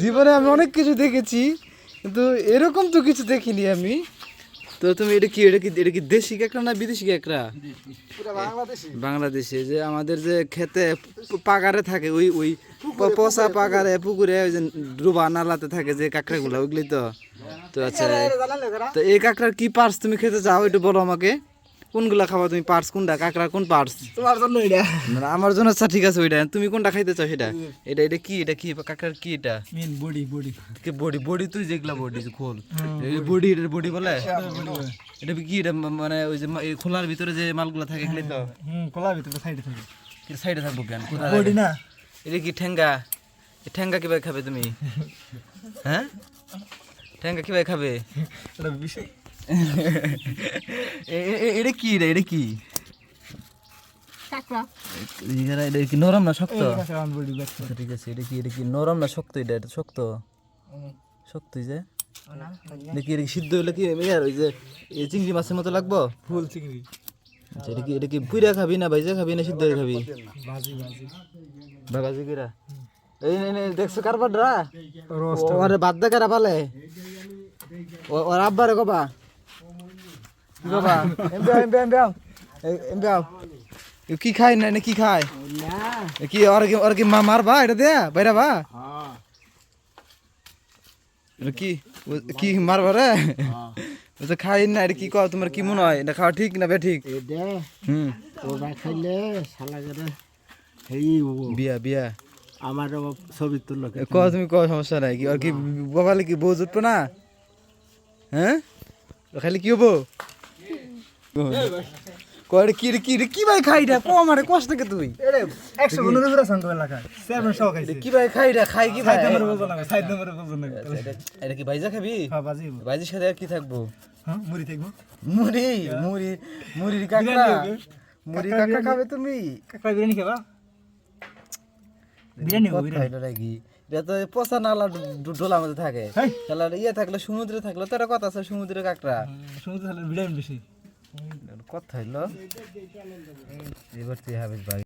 জীবনে আমি অনেক কিছু দেখেছি কিন্তু এরকম তো কিছু দেখিনি আমি। তো তুমি এটা কি এটা কি এটা কি দেশি কাঁকড়া না বিদেশি কাঁকড়া? বাংলাদেশে। যে আমাদের যে খেতে পাগারে থাকে ওই ওই পচা পাগারে পুকুরে। ওই যে ডুবা নালাতে থাকে যে কাঁকড়াগুলো ওইগুলি তো। তো আচ্ছা তো এই কাঁকড়ার কি পার্স তুমি খেতে চাও একটু বলো আমাকে। কোনগুলা খাবা তুমি পার্টস কোনটা? কাঁকড়া কোন পার্টস তোমার জন্য এটা। আমার জন্য আচ্ছা ঠিক আছে ওইটা। তুমি কোনটা খাইতে চাও সেটা? এটা এটা কি এটা কি? কাঁকড়ার কি এটা? মেন বডি বডি কি বডি বডি তুই যেগুলা বডি যে খোল। এই বডি এটা বডি বলে? এটা কি এটা মানে ওই যে এই খোলার ভিতরে যে মালগুলা থাকে এগুলি তো? হুম কলা ভিতরে সাইডে থাকে সাইডে থাকব কেন? কোথায় বডি না। এটা কি ঠেঙ্গা এই ঠেঙ্গা কীভাবে খাবে তুমি? হ্যাঁ? ঠেঙ্গা কীভাবে খাবে? এটা বিষয়। এটা কি রে? এটা কি? এটা কি নরম না শক্ত? আচ্ছা, ঠিক আছে এটা কি এটা কি নরম না শক্ত? এটা এটা শক্ত? শক্তই যে। দেখি এটা কি সিদ্ধ হলে কি ইয়ার ওই যে এই চিংড়ি মাছের মতো লাগবো? ফুল চিংড়ি। আচ্ছা এটা কি এটা কি পুইরা খাবি না ভাইজা খাবি না সিদ্ধ খাবি? ভাজি ভাজি। কিরা এই নে নে দেখছ কারবাররা রোস্ট ওরে বাদ দে কারা পালে। ওর আব্বারে কবা। কি কবা এমবে এমবে এমবে এমবে এ কি খায় না না কি খায়? না। এ কি ওর কি মা মারবা? এটা দে বাইরা বা। হ্যাঁ। এটা কি কি মারবা রে? তো খাই না এটা কি কও তোমার কি মনে হয়? এটা খাওয়া ঠিক না বে ঠিক এটা হুম। ওরা খাইলে শালা করে এই বিয়া বিয়া। আমার ছবি তুললো এ ক তুমি ক সমস্যা নাই? কি আর কি বাবালে কি বউ জুটবো না? হ্যাঁ? খালি কি হব? কি রে কি রে কি ভাই খাই রে ক আমারে কষ্ট তুই এরে 100 গুণের উপরে সঙ্গ এলাকা 700 খাইছে কি ভাই খাই রে খাই কি ভাই? নম্বরে বলব না সাইড নম্বরে বলব না এটা- কি ভাইজা খাবি? হ্যাঁ ভাইজির সাথে আর কি থাকব? হ্যাঁ মুড়ি থাকব। মুড়ি মুড়ি মুড়ির কাঁকড়া। মুড়ি কাঁকড়া খাবে তুমি? কাকড়া বিরিয়ানি খাবা? বিরিয়ানি এটা তো পচা নালা ডো- ডোলার মধ্যে থাকে। তাহলে ইয়ে থাকলে সমুদ্রে থাকলে তো একটা কথা আছে সমুদ্রে কাঁকড়া। সমুদ্র বিরিয়ানি বেশি। কথা হইল এবার তুই হাবিস ভাই